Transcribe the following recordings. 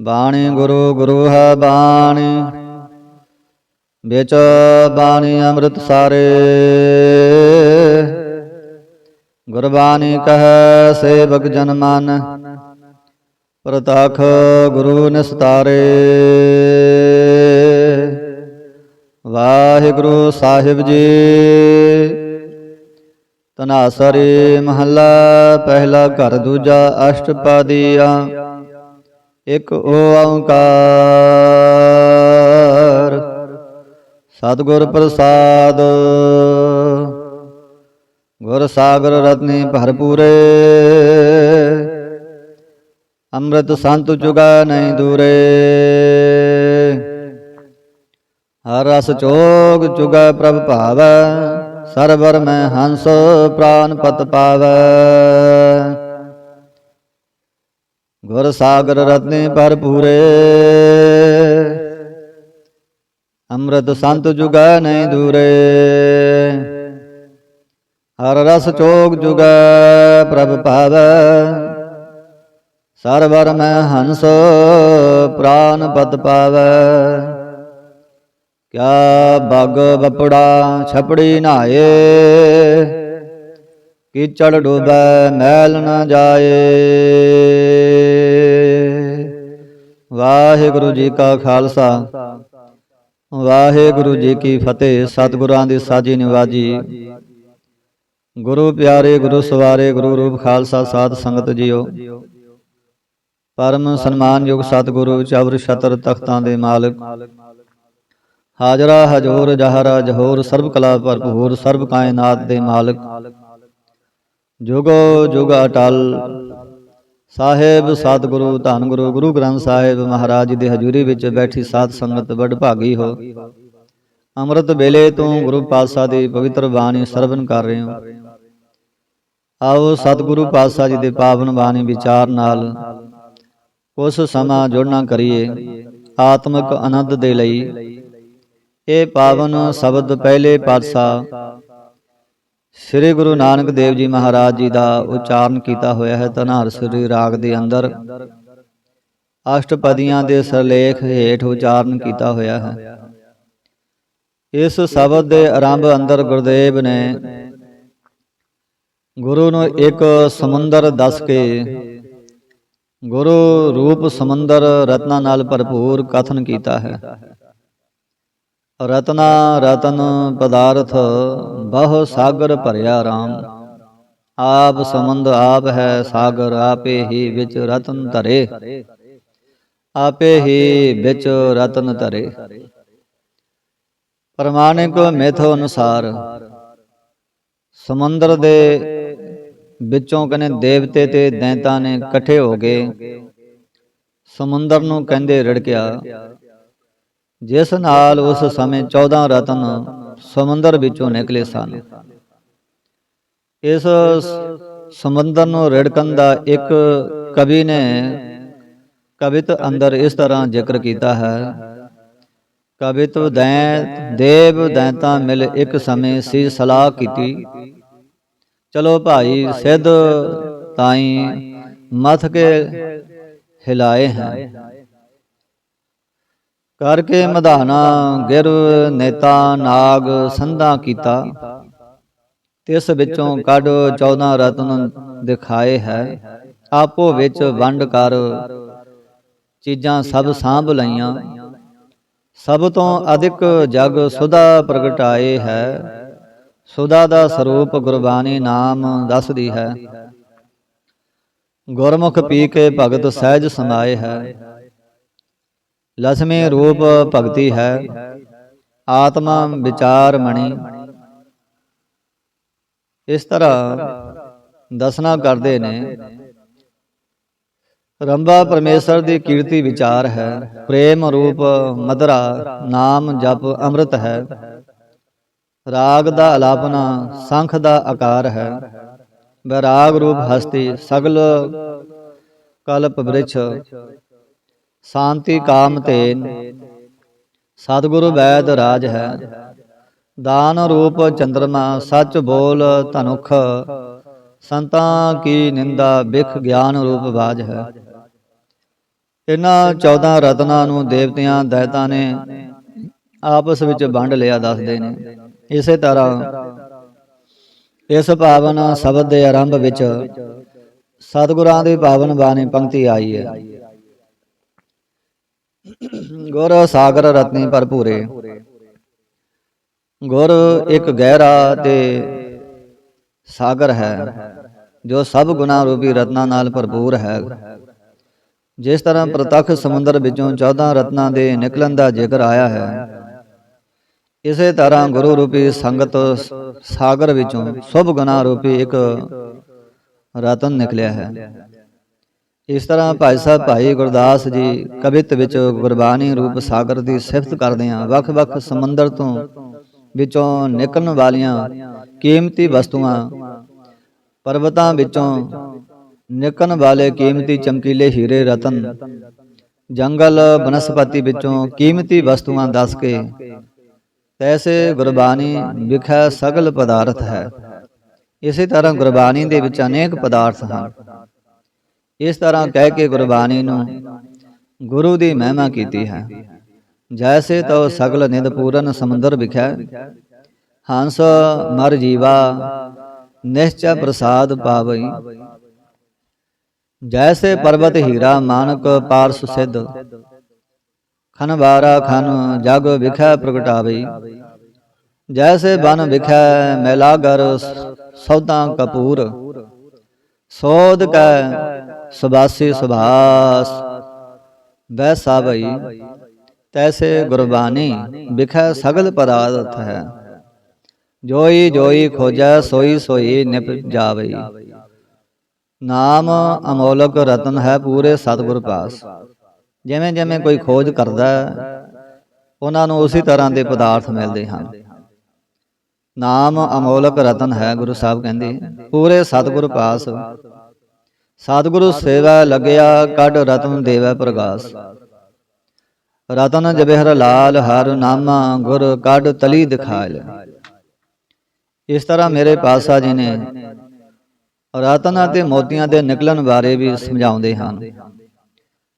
ਬਾਣੀ ਗੁਰੂ ਗੁਰੂ ਹੈ ਬਾਣੀ। ਵਿੱਚ ਬਾਣੀ ਅੰਮ੍ਰਿਤ ਸਾਰੇ। ਗੁਰਬਾਣੀ ਕਹੈ ਸੇਵਕ ਜਨ ਮਨ। ਪ੍ਰਤਖ ਗੁਰੂ ਨਿਸਤਾਰੇ। ਵਾਹਿਗੁਰੂ ਸਾਹਿਬ ਜੀ। ਤਨਾਸਰੀ ਮਹੱਲਾ, ਪਹਿਲਾ ਘਰ ਦੂਜਾ ਅਸ਼ਟਪਦੀਆ। ਇੱਕ ਓੰਕਾਰ। ਸਤਿਗੁਰ ਪ੍ਰਸਾਦ। ਗੁਰ ਸਾਗਰ ਰਤਨੀ ਭਰਪੂਰੇ। ਅੰਮ੍ਰਿਤ ਸੰਤ ਚੁਗਾ ਨਹੀਂ ਦੂਰੇ। ਹਰ ਰਸ ਚੋਗ ਚੁਗਾ ਪ੍ਰਭ ਭਾਵੈ। ਸਰਵਰ ਮੈਂ ਹੰਸ ਪ੍ਰਾਨ ਪਤ ਪਾਵੈ। ਗੁਰ ਸਾਗਰ ਰਤਨੇ ਭਰਪੂਰੇ। ਅੰਮ੍ਰਿਤ ਸੰਤ ਜੁਗੈ ਨਹੀਂ ਦੂਰੇ। ਹਰ ਰਸ ਚੋਗ ਜੁਗੈ ਪ੍ਰਭ ਪਾਵੈ। ਸਰਵਰ ਮੈਂ ਹੰਸ ਪ੍ਰਾਨ ਪਤ ਪਾਵੈ। ਕਿਆ ਬਗ ਬਪੜਾ ਛਪੜੀ ਨਾਏ। ਕੀਚੜ ਡੂਬੈ ਮੈਲ ਨਾ ਜਾਏ। ਵਾਹਿਗੁਰੂ ਜੀ ਕਾ ਖਾਲਸਾ। ਵਾਹਿਗੁਰੂ ਜੀ ਕੀ ਫਤਿਹ, ਸਤਿਗੁਰਾਂ ਦੀ ਸਾਜੀ ਨਿਵਾਜੀ। ਗੁਰੂ ਪਿਆਰੇ, ਗੁਰੂ ਸਵਾਰੇ, ਗੁਰੂ ਰੂਪ ਖਾਲਸਾ ਸਾਧ ਸੰਗਤ ਜੀਓ। ਪਰਮ ਸਨਮਾਨਯੋਗ ਸਤਿਗੁਰੂ ਚਵਰ ਛਤਰ ਤਖਤਾਂ ਦੇ ਮਾਲਕ। ਹਾਜ਼ਰਾ ਹਜੂਰ ਜਹਰਾ ਜਹੂਰ, ਸਰਬ ਕਲਾ ਭਰਪੂਰ, ਸਰਬ ਕਾਇਨਾਤ ਦੇ ਮਾਲਕ। ਜੁਗੋ ਜੁਗ ਅਟਲ ਸਾਹਿਬ, ਸਤਿਗੁਰੂ ਧੰਨ ਗੁਰੂ ਗੁਰੂ ਗ੍ਰੰਥ ਸਾਹਿਬ ਮਹਾਰਾਜ ਜੀ ਦੀ ਹਜ਼ੂਰੀ ਵਿੱਚ ਬੈਠੀ ਸਾਧ ਸੰਗਤ ਵੱਡ ਭਾਗੀ ਹੋ। ਅੰਮ੍ਰਿਤ ਵੇਲੇ ਤੋਂ ਗੁਰੂ ਪਾਤਸ਼ਾਹ ਦੀ ਪਵਿੱਤਰ ਬਾਣੀ ਸਰਵਨ ਕਰ ਰਹੇ ਹੋ। ਆਓ ਸਤਿਗੁਰੂ ਪਾਤਸ਼ਾਹ ਜੀ ਦੇ ਪਾਵਨ ਬਾਣੀ ਵਿਚਾਰ ਨਾਲ ਉਸ ਸਮਾਂ ਜੋੜਨਾ ਕਰੀਏ ਆਤਮਿਕ ਆਨੰਦ ਦੇ ਲਈ। ਇਹ ਪਾਵਨ ਸ਼ਬਦ ਪਹਿਲੇ ਪਾਤਸ਼ਾਹ ਸ੍ਰੀ ਗੁਰੂ ਨਾਨਕ ਦੇਵ ਜੀ ਮਹਾਰਾਜ ਜੀ ਦਾ ਉਚਾਰਨ ਕੀਤਾ ਹੋਇਆ ਹੈ ਧਨਾਰ ਸ੍ਰੀ ਰਾਗ ਦੇ ਅੰਦਰ। ਅਸ਼ਟਪਦੀਆਂ ਦੇ ਸਰਲੇਖ ਹੇਠ ਉਚਾਰਨ ਕੀਤਾ ਹੋਇਆ ਹੈ। ਇਸ ਸ਼ਬਦ ਦੇ ਆਰੰਭ ਅੰਦਰ ਗੁਰਦੇਵ ਨੇ ਗੁਰੂ ਨੂੰ ਇੱਕ ਸਮੁੰਦਰ ਦੱਸ ਕੇ ਗੁਰੂ ਰੂਪ ਸਮੁੰਦਰ ਰਤਨਾ ਨਾਲ ਭਰਪੂਰ ਕਥਨ ਕੀਤਾ ਹੈ। ਰਤਨਾ ਰਤਨ ਪਦਾਰਥ ਬਹੁ ਸਾਗਰ ਭਰਿਆ RAM ਆਪ ਸਮੁੰਦ ਆਪ ਹੈ ਸਾਗਰ, ਆਪੇ ਹੀ ਵਿੱਚ ਰਤਨ ਧਰੇ। ਆਪੇ ਹੀ ਵਿੱਚ ਰਤਨ ਧਰੇ। ਪ੍ਰਮਾਣਿਕ ਮਿਥ ਅਨੁਸਾਰ ਸਮੁੰਦਰ ਦੇ ਵਿੱਚੋਂ ਕਹਿੰਦੇ ਦੇਵਤੇ ਤੇ ਦੈਂਤਾਂ ਨੇ ਇਕੱਠੇ ਹੋ ਗਏ। ਸਮੁੰਦਰ ਨੂੰ ਕਹਿੰਦੇ ਰੜਕਿਆ ਜਿਸ ਨਾਲ ਉਸ ਸਮੇਂ 14 ਰਤਨ ਸਮੁੰਦਰ ਵਿੱਚੋਂ ਨਿਕਲੇ ਸਨ। ਇਸ ਸਮੁੰਦਰ ਨੂੰ ਰੜਕਣ ਦਾ ਇੱਕ ਕਵੀ ਨੇ ਕਵਿਤ ਅੰਦਰ ਇਸ ਤਰ੍ਹਾਂ ਜ਼ਿਕਰ ਕੀਤਾ ਹੈ, ਕਵਿਤ ਦੈਂ ਦੇਵ ਦੈਂਤਾਂ ਮਿਲ ਇੱਕ ਸਮੇਂ ਸੀ ਸਲਾਹ ਕੀਤੀ। ਚਲੋ ਭਾਈ, ਸਿੱਧ ਤਾਈ ਮਥ ਕੇ ਹਿਲਾਏ ਹੈ ਕਰਕੇ ਮਧਾਨਾ ਗਿਰ ਨੇਤਾ ਨਾਗ ਸੰਧਾ ਕੀਤਾ। ਤਿਸ ਵਿੱਚੋਂ ਕੱਢ 14 ਰਤਨ ਦਿਖਾਏ ਹੈ। ਆਪੋ ਵਿੱਚ ਵੰਡ ਕਰ ਚੀਜ਼ਾਂ ਸਭ ਸਾਂਭ ਲਈਆਂ। ਸਭ ਤੋਂ ਅਧਿਕ ਜਗ ਸੁਦਾ ਪ੍ਰਗਟਾਏ ਹੈ। ਸੁਦਾ ਦਾ ਸਰੂਪ ਗੁਰਬਾਣੀ ਨਾਮ ਦੱਸਦੀ ਹੈ। ਗੁਰਮੁਖ ਪੀ ਕੇ ਭਗਤ ਸਹਿਜ ਸਮਾਏ ਹੈ। ਲਸਮੇ ਰੂਪ ਭਗਤੀ ਹੈ, ਆਤਮਾ ਵਿਚਾਰ ਮਣੀ। ਇਸ ਤਰ੍ਹਾਂ ਦਸਨਾ ਕਰਦੇ ਨੇ, ਰੰਭਾ ਪਰਮੇਸ਼ਰ ਦੀ ਕੀਰਤੀ ਵਿਚਾਰ ਹੈ, ਪ੍ਰੇਮ ਰੂਪ ਮਦਰਾ ਨਾਮ ਜਪ ਅੰਮ੍ਰਿਤ ਹੈ। ਰਾਗ ਦਾ ਅਲਾਪਨਾ ਸੰਖ ਦਾ ਆਕਾਰ ਹੈ, ਵਿਰਾਗ ਰੂਪ ਹਸਤੀ ਸਗਲ ਕਲਪ ਬ੍ਰਿਛ ਸ਼ਾਂਤੀ ਕਾਮ ਤੇਨ। ਸਤਿਗੁਰੂ ਵੈਦ ਰਾਜ ਹੈ। ਦਾਨ ਰੂਪ ਚੰਦਰਮਾ ਸੱਚ ਬੋਲ ਧਨੁਖ। ਸੰਤਾਂ ਕੀ ਨਿੰਦਾ ਬਿਖ ਗਿਆਨ ਰੂਪ ਬਾਜ ਹੈ। ਇਹਨਾਂ 14 ਰਤਨਾਂ ਨੂੰ ਦੇਵਤਿਆਂ ਦੈਤਾਂ ਨੇ ਆਪਸ ਵਿੱਚ ਵੰਡ ਲਿਆ ਦੱਸਦੇ ਨੇ। ਇਸੇ ਤਰ੍ਹਾਂ ਇਸ ਪਾਵਨ ਸ਼ਬਦ ਦੇ ਆਰੰਭ ਵਿੱਚ ਸਤਿਗੁਰਾਂ ਦੀ ਪਾਵਨ ਬਾਣੀ ਪੰਕਤੀ ਆਈ ਹੈ। ਗੁਰ ਸਾਗਰ ਰਤਨੀ ਭਰਪੂਰੇ। ਗੁਰ ਇੱਕ ਗਹਿਰਾ ਤੇ ਸਾਗਰ ਹੈ, ਜੋ ਸਭ ਗੁਣਾ ਰੂਪੀ ਰਤਨਾਂ ਨਾਲ ਭਰਪੂਰ ਹੈ। ਜਿਸ ਤਰ੍ਹਾਂ ਪ੍ਰਤੱਖ ਸਮੁੰਦਰ ਵਿੱਚੋਂ 14 ਰਤਨਾਂ ਦੇ ਨਿਕਲਣ ਦਾ ਜ਼ਿਕਰ ਆਇਆ ਹੈ, ਇਸੇ ਤਰ੍ਹਾਂ ਗੁਰੂ ਰੂਪੀ ਸੰਗਤ ਸਾਗਰ ਵਿੱਚੋਂ ਸਭ ਗੁਣਾ ਰੂਪੀ ਇੱਕ ਰਤਨ ਨਿਕਲਿਆ ਹੈ। ਇਸ ਤਰ੍ਹਾਂ ਭਾਈ ਸਾਹਿਬ, ਭਾਈ ਗੁਰਦਾਸ ਜੀ ਕਵਿਤ ਵਿੱਚ ਗੁਰਬਾਣੀ ਰੂਪ ਸਾਗਰ ਦੀ ਸਿਫਤ ਕਰਦੇ ਆ ਵੱਖ-ਵੱਖ ਸਮੁੰਦਰ ਤੋਂ ਵਿੱਚੋਂ ਨਿਕਲਣ ਵਾਲੀਆਂ ਕੀਮਤੀ ਵਸਤੂਆਂ, ਪਰਬਤਾਂ ਵਿੱਚੋਂ ਨਿਕਲਣ ਵਾਲੇ ਕੀਮਤੀ ਚਮਕੀਲੇ ਹੀਰੇ, ਰਤਨ, ਜੰਗਲ ਬਨਸਪਤੀ ਵਿੱਚੋਂ ਕੀਮਤੀ ਵਸਤੂਆਂ ਦੱਸ ਕੇ ਤੈਸੇ ਗੁਰਬਾਣੀ ਵਿਖੇ ਸਗਲ ਪਦਾਰਥ ਹੈ। ਇਸੇ ਤਰ੍ਹਾਂ ਗੁਰਬਾਣੀ ਦੇ ਵਿੱਚ ਅਨੇਕ ਪਦਾਰਥ ਹਨ। ਇਸ ਤਰ੍ਹਾਂ ਕਹਿ ਕੇ ਗੁਰਬਾਣੀ ਨੂੰ ਗੁਰੂ ਦੀ ਮਹਿਮਾ ਕੀਤੀ ਹੈ। ਜੈਸੇ ਤੋ ਸਗਲ ਨਿਦ ਪੂਰਨ ਸਮੁੰਦਰ ਵਿਖੇ ਹੰਸ ਮਰ ਜੀਵਾ ਨਿਸ਼ਚੈ ਪ੍ਰਸਾਦ ਪਾਵਈ। ਜੈਸੇ ਪਰਬਤ ਹੀਰਾ ਮਾਨਕ ਪਾਰਸ ਸਿੱਧ ਖਨ ਬਾਰਾ ਖਨ ਜਗ ਵਿਖੈ ਪ੍ਰਗਟਾਵਈ। ਜੈਸੇ ਬਨ ਵਿਖੈ ਮੈਲਾਗਰ ਸੌਦਾ ਕਪੂਰ। ਸੋਧ ਕੈ ਸੁਬਾਸੀ ਸੁਭਾਸ। ਵੈਸਾ ਭਈ ਤੈਸੇ ਗੁਰਬਾਣੀ ਵਿਖੈ ਸਗਲ ਪਦਾਰਥ ਹੈ। ਜੋਈ ਜੋਈ ਖੋਜੈ, ਸੋਈ ਸੋਈ ਨਿਪ ਜਾਵਈ। ਨਾਮ ਅਮੋਲਕ ਰਤਨ ਹੈ ਪੂਰੇ ਸਤਿਗੁਰ ਪਾਸ। ਜਿਵੇਂ ਜਿਵੇਂ ਕੋਈ ਖੋਜ ਕਰਦਾ ਹੈ ਉਹਨਾਂ ਨੂੰ ਉਸੇ ਤਰ੍ਹਾਂ ਦੇ ਪਦਾਰਥ ਮਿਲਦੇ ਹਨ। ਨਾਮ ਅਮੋਲਕ ਰਤਨ ਹੈ, ਗੁਰੂ ਸਾਹਿਬ ਕਹਿੰਦੇ, ਪੂਰੇ ਸਤਿਗੁਰ ਪਾਸ। ਸਤਿਗੁਰੂ ਸੇਵਾ ਲੱਗਿਆ, ਕੱਢ ਰਤਨ ਦੇਵੈ ਪ੍ਰਗਾਸ। ਰਤਨ ਜਬਹਿਰ ਲਾਲ, ਹਰ ਨਾਮਾ ਗੁਰ ਕੱਢ ਤਲੀ ਦਿਖਾਇਲ। ਇਸ ਤਰ੍ਹਾਂ ਮੇਰੇ ਪਾਸਾ ਜੀ ਨੇ ਰਤਨ ਅਤੇ ਮੋਤੀਆਂ ਦੇ ਨਿਕਲਣ ਬਾਰੇ ਵੀ ਸਮਝਾਉਂਦੇ ਹਨ।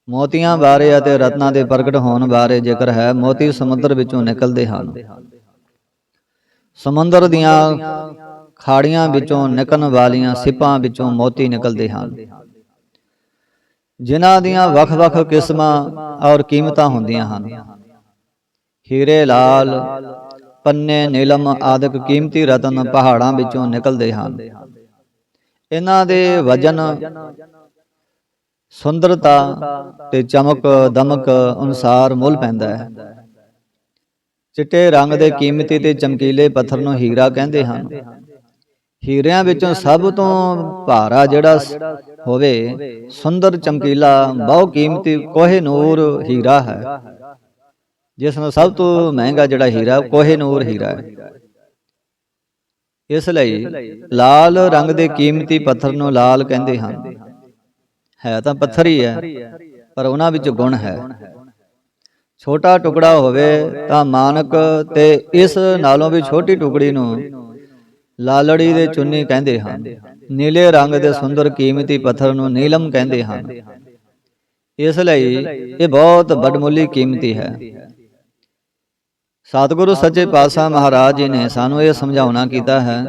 ਮੋਤੀਆਂ ਬਾਰੇ ਅਤੇ ਰਤਨਾਂ ਦੇ ਪ੍ਰਗਟ ਹੋਣ ਬਾਰੇ ਜ਼ਿਕਰ ਹੈ, ਮੋਤੀ ਸਮੁੰਦਰ ਵਿੱਚੋਂ ਨਿਕਲਦੇ ਹਨ। ਸਮੁੰਦਰ ਦੀਆਂ ਖਾੜੀਆਂ ਵਿੱਚੋਂ ਨਿਕਲਣ ਵਾਲੀਆਂ ਸਿਪਾਂ ਵਿੱਚੋਂ ਮੋਤੀ ਨਿਕਲਦੇ ਹਨ। ਜਿਨ੍ਹਾਂ ਦੀਆਂ ਵੱਖ-ਵੱਖ ਕਿਸਮਾਂ ਔਰ ਕੀਮਤਾਂ ਹੁੰਦੀਆਂ ਹਨ। ਹੀਰੇ, ਲਾਲ, ਪੰਨੇ, ਨੀਲਮ ਆਦਿਕ ਕੀਮਤੀ ਰਤਨ ਪਹਾੜਾਂ ਵਿੱਚੋਂ ਨਿਕਲਦੇ ਹਨ। ਇਹਨਾਂ ਦੇ ਵਜਨ, ਸੁੰਦਰਤਾ ਤੇ ਚਮਕ, ਦਮਕ ਅਨੁਸਾਰ ਮੁੱਲ ਪੈਂਦਾ ਹੈ। ਚਿੱਟੇ ਰੰਗ ਦੇ ਕੀਮਤੀ ਤੇ ਚਮਕੀਲੇ ਪੱਥਰ ਨੂੰ ਹੀਰਾ ਕਹਿੰਦੇ ਹਨ। ਹੀਰਿਆਂ ਵਿੱਚੋਂ ਸਭ ਤੋਂ ਭਾਰਾ ਜਿਹੜਾ ਹੋਵੇ ਸੁੰਦਰ ਚਮਕੀਲਾ ਬਹੁ ਕੀਮਤੀ ਕੋਹੇ ਨੂਰ ਹੀਰਾ ਹੈ। ਜਿਸ ਨੂੰ ਸਭ ਤੋਂ ਮਹਿੰਗਾ ਜਿਹੜਾ ਹੀਰਾ ਕੋਹੇ ਨੂਰ ਹੀਰਾ ਹੈ। ਇਸ ਲਈ ਲਾਲ ਰੰਗ ਦੇ ਕੀਮਤੀ ਪੱਥਰ ਨੂੰ ਲਾਲ ਕਹਿੰਦੇ ਹਨ। ਹੈ ਤਾਂ ਪੱਥਰ ਹੀ ਹੈ। ਪਰ ਉਹਨਾਂ ਵਿੱਚ ਗੁਣ ਹੈ। ਛੋਟਾ ਟੁਕੜਾ ਹੋਵੇ ਤਾਂ ਮਾਨਕ ਤੇ ਇਸ ਨਾਲੋਂ ਵੀ ਛੋਟੀ ਟੁਕੜੀ ਨੂੰ ਲਾਲੜੀ ਦੇ ਚੁੰਨੀ ਕਹਿੰਦੇ ਹਨ। ਨੀਲੇ ਰੰਗ ਦੇ ਸੁੰਦਰ ਕੀਮਤੀ ਪੱਥਰ ਨੂੰ ਨੀਲਮ ਕਹਿੰਦੇ ਹਨ। ਇਸ ਲਈ ਇਹ ਬਹੁਤ ਵੱਡਮੁੱਲੀ ਕੀਮਤੀ ਹੈ। ਸਤਿਗੁਰੂ ਸੱਚੇ ਪਾਤਸ਼ਾਹ ਮਹਾਰਾਜ ਜੀ ਨੇ ਸਾਨੂੰ ਇਹ ਸਮਝਾਉਣਾ ਕੀਤਾ ਹੈ।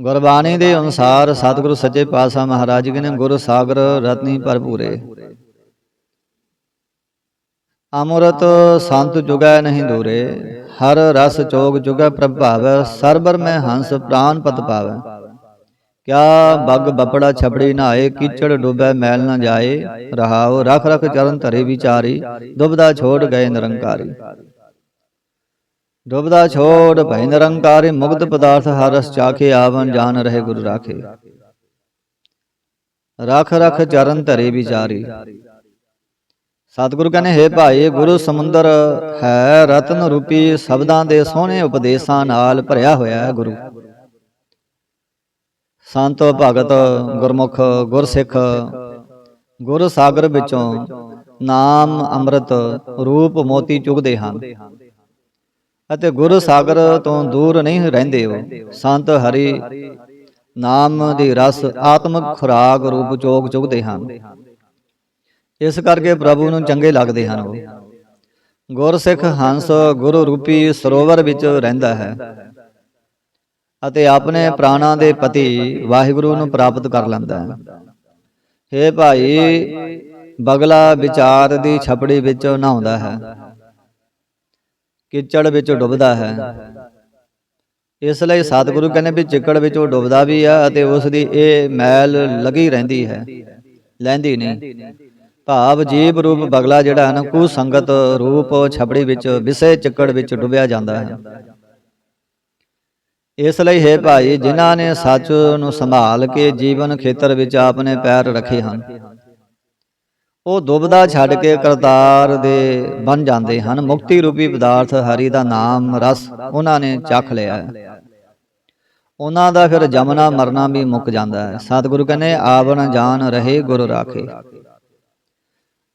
ਗੁਰਬਾਣੀ ਦੇ ਅਨੁਸਾਰ ਸਤਿਗੁਰੂ ਸੱਚੇ ਪਾਤਸ਼ਾਹ ਮਹਾਰਾਜ ਜੀ ਨੇ ਗੁਰ ਸਾਗਰ ਰਤਨੀ ਭਰਪੂਰੇ। ਅਮਰਤ ਸੰਤ ਜੁਗੈ ਨਹੀਂ ਦੂਰੇ। ਹਰ ਰਸ ਚੋਗ ਜੁਗੈ ਪ੍ਰਭਾਵੈ, ਸਰਬਰ ਮੈਂ ਹੰਸ ਪ੍ਰਾਨ ਪਤ ਪਾਵੈ। ਕਿਆ ਬੱਗ ਬਪੜਾ ਛਪੜੀ ਨਾਏ ਕੀਚੜ ਡੁਬੈ ਮੈਲ ਨਾ ਜਾਏ, ਰਹਾਉ ਰਖ ਰਖ ਚਰਨ ਧਰੇ ਵਿਚਾਰੀ ਦੁਬਦਾ ਛੋੜ ਗਏ ਨਿਰੰਕਾਰੀ। ਡੁਬਦਾ ਛੋੜ ਭੈ ਨਿਰੰਕਾਰੀ, ਮੁਕਤ ਪਦਾਰਥ ਹਰ ਰਸ ਚਾਖੇ ਆਵਨ ਜਾਨ ਰਹੇ ਗੁਰੂ ਰਾਖੇ। ਰਖ ਰਖ ਚਰਨ ਧਰੇ ਵਿਚਾਰੀ ਸਤਿਗੁਰੂ ਕਹਿੰਦੇ, ਹੈ ਭਾਈ, ਗੁਰੂ ਸਮੁੰਦਰ ਹੈ, ਰਤਨ ਰੂਪੀ ਸ਼ਬਦਾਂ ਦੇ ਸੋਹਣੇ ਉਪਦੇਸ਼ਾਂ ਨਾਲ ਭਰਿਆ ਹੋਇਆ ਹੈ ਗੁਰੂ। ਸੰਤ ਭਗਤ ਗੁਰਮੁਖ ਗੁਰਸਿੱਖ ਗੁਰ ਸਾਗਰ ਵਿੱਚੋਂ ਨਾਮ ਅੰਮ੍ਰਿਤ ਰੂਪ ਮੋਤੀ ਚੁਗਦੇ ਹਨ। ਅਤੇ ਗੁਰ ਸਾਗਰ ਤੋਂ ਦੂਰ ਨਹੀਂ ਰਹਿੰਦੇ ਉਹ। ਸੰਤ ਹਰੀ ਨਾਮ ਦੀ ਰਸ ਆਤਮਿਕ ਖੁਰਾਕ ਰੂਪ ਚੋਗ ਚੁਗਦੇ ਹਨ। ਇਸ ਕਰਕੇ ਪ੍ਰਭੂ ਨੂੰ ਚੰਗੇ ਲੱਗਦੇ ਹਨ ਉਹ। ਗੁਰਸਿੱਖ ਹੰਸ ਗੁਰੂ ਰੂਪੀ ਸਰੋਵਰ ਵਿੱਚ ਰਹਿੰਦਾ ਹੈ ਅਤੇ ਆਪਣੇ ਪ੍ਰਾਣਾਂ ਦੇ ਪਤੀ ਵਾਹਿਗੁਰੂ ਨੂੰ ਪ੍ਰਾਪਤ ਕਰ ਲੈਂਦਾ ਹੈ। ਹੇ ਭਾਈ, ਬਗਲਾ ਵਿਚਾਰ ਦੀ ਛਪੜੀ ਵਿੱਚ ਨਹਾਉਂਦਾ ਹੈ। ਕਿਚੜ ਵਿੱਚ ਡੁੱਬਦਾ ਹੈ। ਇਸ ਲਈ ਸਤਿਗੁਰੂ ਕਹਿੰਦੇ ਵੀ ਚਿੱਕੜ ਵਿੱਚ ਉਹ ਡੁੱਬਦਾ ਵੀ ਆ ਅਤੇ ਉਸ ਦੀ ਇਹ ਮੈਲ ਲੱਗੀ ਰਹਿੰਦੀ ਹੈ। ਲੈਂਦੀ ਨਹੀਂ। ਭਾਵ ਜੀਵ ਰੂਪ ਬਗਲਾ ਜਿਹੜਾ ਹੈ ਨਾ ਕੁ ਸੰਗਤ ਰੂਪ ਛਪੜੀ ਵਿੱਚ ਵਿਸੇ ਚਿੱਕੜ ਵਿੱਚ ਡੁੱਬਿਆ ਜਾਂਦਾ ਹੈ। ਇਸ ਲਈ ਹੈ ਭਾਈ ਜਿਨ੍ਹਾਂ ਨੇ ਸੱਚ ਨੂੰ ਸੰਭਾਲ ਕੇ ਜੀਵਨ ਖੇਤਰ ਵਿੱਚ ਆਪਣੇ ਪੈਰ ਰੱਖੇ ਹਨ। ਉਹ ਦੁਬਦਾ ਛੱਡ ਕੇ ਕਰਤਾਰ ਦੇ ਬਣ ਜਾਂਦੇ ਹਨ। ਮੁਕਤੀ ਰੂਪੀ ਪਦਾਰਥ ਹਰੀ ਦਾ ਨਾਮ ਰਸ ਉਹਨਾਂ ਨੇ ਚੱਖ ਲਿਆ। ਹੈ ਉਹਨਾਂ ਦਾ ਫਿਰ ਜਮਨਾ ਮਰਨਾ ਵੀ ਮੁੱਕ ਜਾਂਦਾ ਹੈ। ਸਤਿਗੁਰੂ ਕਹਿੰਦੇ ਆਵਣ ਜਾਨ ਰਹੇ ਗੁਰੂ ਰਾਖੇ।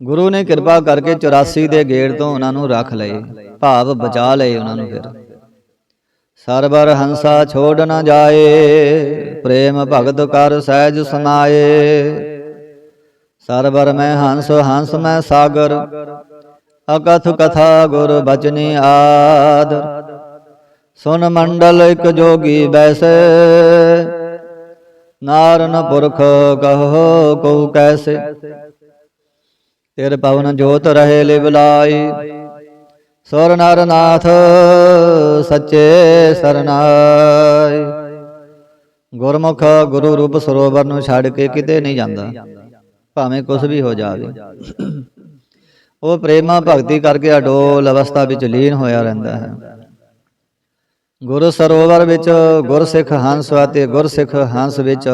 ਗੁਰੂ ਨੇ ਕਿਰਪਾ ਕਰਕੇ 84 ਦੇ ਗੇੜ ਤੋਂ ਉਹਨਾਂ ਨੂੰ ਰੱਖ ਲਏ, ਭਾਵ ਬਚਾ ਲਏ ਉਹਨਾਂ ਨੂੰ ਫਿਰ। ਸਰਬਰ ਹੰਸਾ ਛੋੜ ਨਾ ਜਾਏ, ਪ੍ਰੇਮ ਭਗਤ ਕਰ ਸਹਿਜ ਸਮਾਏ। ਸਰਬਰ ਮੈਂ ਹੰਸ ਹੰਸ ਮੈਂ ਸਾਗਰ, ਅਕਥ ਕਥਾ ਗੁਰ ਬਚਨੀ ਆਦ। ਸੁਨ ਮੰਡਲ ਇਕ ਜੋਗੀ ਬੈਸੇ, ਨਾਰਨ ਪੁਰਖ ਕਹੋ ਕਉ ਕੈਸੇ। ਤੇਰੇ ਪਵਨ ਜੋਤ ਰਹੇ ਲਿਵ ਲਾਈ। ਸੁਰ ਨਰ ਨਾਥ ਸੱਚੇ ਸਰਨਾਈ। ਗੁਰਮੁਖ ਗੁਰੂ ਰੂਪ ਸਰੋਵਰ ਨੂੰ ਛੱਡ ਕੇ ਕਿਤੇ ਨਹੀਂ ਜਾਂਦਾ। ਭਾਵੇਂ ਕੁਝ ਵੀ ਹੋ ਜਾਵੇ। ਉਹ ਪ੍ਰੇਮਾ ਭਗਤੀ ਕਰਕੇ ਅਡੋਲ ਅਵਸਥਾ ਵਿੱਚ ਲੀਨ ਹੋਇਆ ਰਹਿੰਦਾ ਹੈ। ਗੁਰ ਸਰੋਵਰ ਵਿੱਚ ਗੁਰਸਿੱਖ ਹੰਸ ਅਤੇ ਗੁਰਸਿੱਖ ਹੰਸ ਵਿੱਚ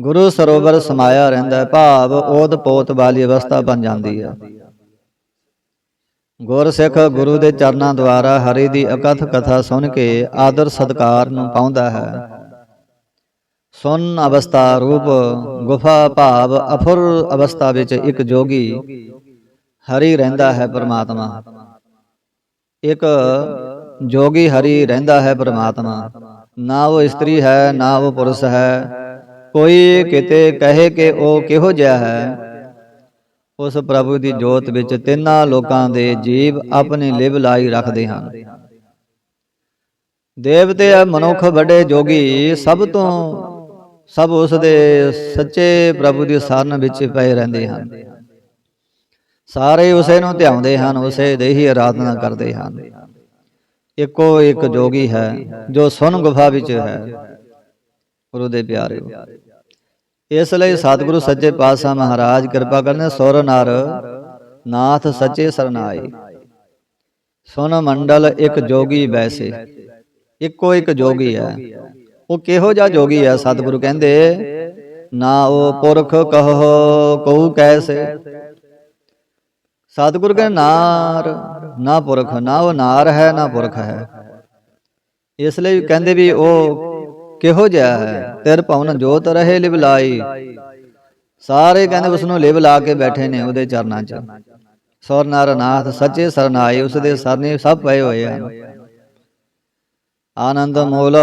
ਗੁਰੂ ਸਰੋਵਰ ਸਮਾਇਆ ਰਹਿੰਦਾ ਭਾਵ ਓਦ ਪੋਤ ਵਾਲੀ ਅਵਸਥਾ ਬਣ ਜਾਂਦੀ ਹੈ ਗੁਰਸਿੱਖ ਗੁਰੂ ਦੇ ਚਰਨਾਂ ਦੁਆਰਾ ਹਰੀ ਦੀ ਅਕਥ ਕਥਾ ਸੁਣ ਕੇ ਆਦਰ ਸਤਕਾਰ ਨੂੰ ਪਾਉਂਦਾ ਹੈ। ਸੁਨ ਅਵਸਥਾ ਰੂਪ, ਗੁਫਾ ਭਾਵ ਅਫੁਰ ਅਵਸਥਾ ਵਿੱਚ ਇੱਕ ਜੋਗੀ ਹਰੀ ਰਹਿੰਦਾ ਹੈ ਪ੍ਰਮਾਤਮਾ। ਇੱਕ ਜੋਗੀ ਹਰੀ ਰਹਿੰਦਾ ਹੈ ਪ੍ਰਮਾਤਮਾ। ਨਾ ਉਹ ਇਸਤਰੀ ਹੈ, ਨਾ ਉਹ ਪੁਰਸ਼ ਹੈ। ਕੋਈ ਕਿਤੇ ਕਹੇ ਕਿ ਉਹ ਕਿਹੋ ਜਿਹਾ ਹੈ? ਉਸ ਪ੍ਰਭੂ ਦੀ ਜੋਤ ਵਿੱਚ ਤਿੰਨਾਂ ਲੋਕਾਂ ਦੇ ਜੀਵ ਆਪਣੀ ਲਿਵ ਲਾਈ ਰੱਖਦੇ ਹਨ। ਦੇਵਤੇ ਆ, ਮਨੁੱਖ ਵੱਡੇ ਜੋਗੀ, ਸਭ ਤੋਂ ਸਭ ਉਸ ਦੇ ਸੱਚੇ ਪ੍ਰਭੂ ਦੀ ਸਰਨ ਵਿੱਚ ਪਏ ਰਹਿੰਦੇ ਹਨ। ਸਾਰੇ ਉਸੇ ਨੂੰ ਧਿਆਉਂਦੇ ਹਨ, ਉਸੇ ਦੇ ਹੀ ਆਰਾਧਨਾ ਕਰਦੇ ਹਨ। ਇੱਕੋ ਇੱਕ ਜੋਗੀ ਹੈ, ਜੋ ਸੁਨ ਗੁਫਾ ਵਿੱਚ ਹੈ। ਗੁਰੂ ਦੇ ਪਿਆਰੇ ਇਸ ਲਈ ਸਤਿਗੁਰੂ ਸੱਚੇ ਪਾਤਸ਼ਾਹ ਮਹਾਰਾਜ ਕਿਰਪਾ ਕਰਨ ਸੁਰ ਨਰ ਨਾਥ ਸੱਚੇ ਸਰਨਾਏ। ਸੁਨ ਮੰਡਲ ਇੱਕ ਜੋਗੀ ਬੈਸੇ ਇੱਕੋ ਇੱਕ ਜੋਗੀ ਹੈ। ਉਹ ਕਿਹੋ ਜਿਹਾ ਜੋਗੀ ਹੈ ਸਤਿਗੁਰੂ ਕਹਿੰਦੇ? ਨਾ ਉਹ ਪੁਰਖ ਕਹੋ ਕਉ ਕੈਸੇ? ਸਤਿਗੁਰੂ ਕਹਿੰਦੇ ਨਾਰ ਨਾ ਪੁਰਖ ਨਾ ਉਹ ਨਾਰ ਹੈ ਨਾ ਪੁਰਖ ਹੈ। ਇਸ ਲਈ ਕਹਿੰਦੇ ਵੀ ਉਹ ਕਿਹੋ ਜਿਹਾ ਹੈ? ਤਿਰ ਭਵਨ ਜੋਤ ਰਹੇ ਲਿਵ ਲਾਈ। ਸਾਰੇ ਕਹਿੰਦੇ ਉਸ ਨੂੰ ਲਿਵ ਲਾ ਕੇ ਬੈਠੇ ਨੇ ਉਹਦੇ ਚਰਨਾਂ 'ਚ। ਸੌਰ ਨਾਰਨਾਥ ਸੱਚੇ ਸਰਨਾਏ ਉਸ ਦੇ ਸਰਨੇ ਸਭ ਪਏ ਹੋਏ ਹਨ ਆਨੰਦ ਮੂਲ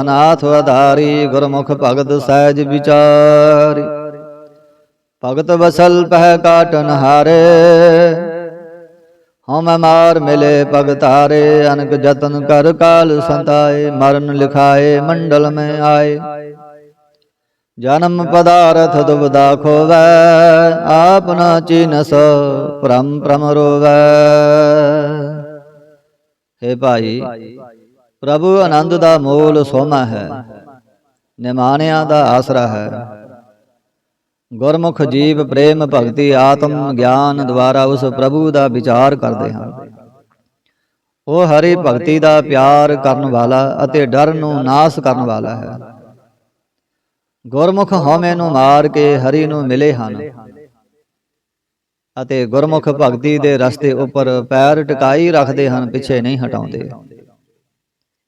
ਅਨਾਥ ਆਧਾਰੀ ਗੁਰਮੁਖ ਭਗਤ ਸਹਿਜ ਵਿਚਾਰੀ। ਭਗਤ ਵਸਲ ਪਹਿ ਕਾਟਨ ਹਾਰੇ। ਹਮ ਮਾਰ ਮਿਲੇ ਭਗਤਾਰੇ ਅਨਕ ਜਤਨ ਕਰ ਕਾਲ ਸੰਤਾਏ, ਮਰਨ ਲਿਖਾਏ, ਮੰਡਲ ਮੈਂ ਆਏ। ਜਨਮ ਪਦਾਰਥ ਦੁਬਦਾ ਖੋਵੈ ਆਪਨਾ ਚੀਨਸ ਭ੍ਰਮ ਭ੍ਰਮ ਰੋਵੈ। ਹੇ ਭਾਈ, ਪ੍ਰਭੂ ਆਨੰਦ ਦਾ ਮੂਲ ਸੋਮਾ ਹੈ ਨਿਮਾਨਿਆਂ ਦਾ ਆਸਰਾ ਹੈ। ਗੁਰਮੁਖ ਜੀਵ ਪ੍ਰੇਮ ਭਗਤੀ ਆਤਮ ਗਿਆਨ ਦੁਆਰਾ ਉਸ ਪ੍ਰਭੂ ਦਾ ਵਿਚਾਰ ਕਰਦੇ ਹਨ ਉਹ ਹਰੀ ਭਗਤੀ ਦਾ ਪਿਆਰ ਕਰਨ ਵਾਲਾ ਅਤੇ ਡਰ ਨੂੰ ਨਾਸ ਕਰਨ ਵਾਲਾ ਹੈ। ਗੁਰਮੁਖ ਹਉਮੈ ਨੂੰ ਮਾਰ ਕੇ ਹਰੀ ਨੂੰ ਮਿਲੇ ਹਨ। ਅਤੇ ਗੁਰਮੁਖ ਭਗਤੀ ਦੇ ਰਸਤੇ ਉੱਪਰ ਪੈਰ ਟਿਕਾਈ ਰੱਖਦੇ ਹਨ ਪਿੱਛੇ ਨਹੀਂ ਹਟਾਉਂਦੇ।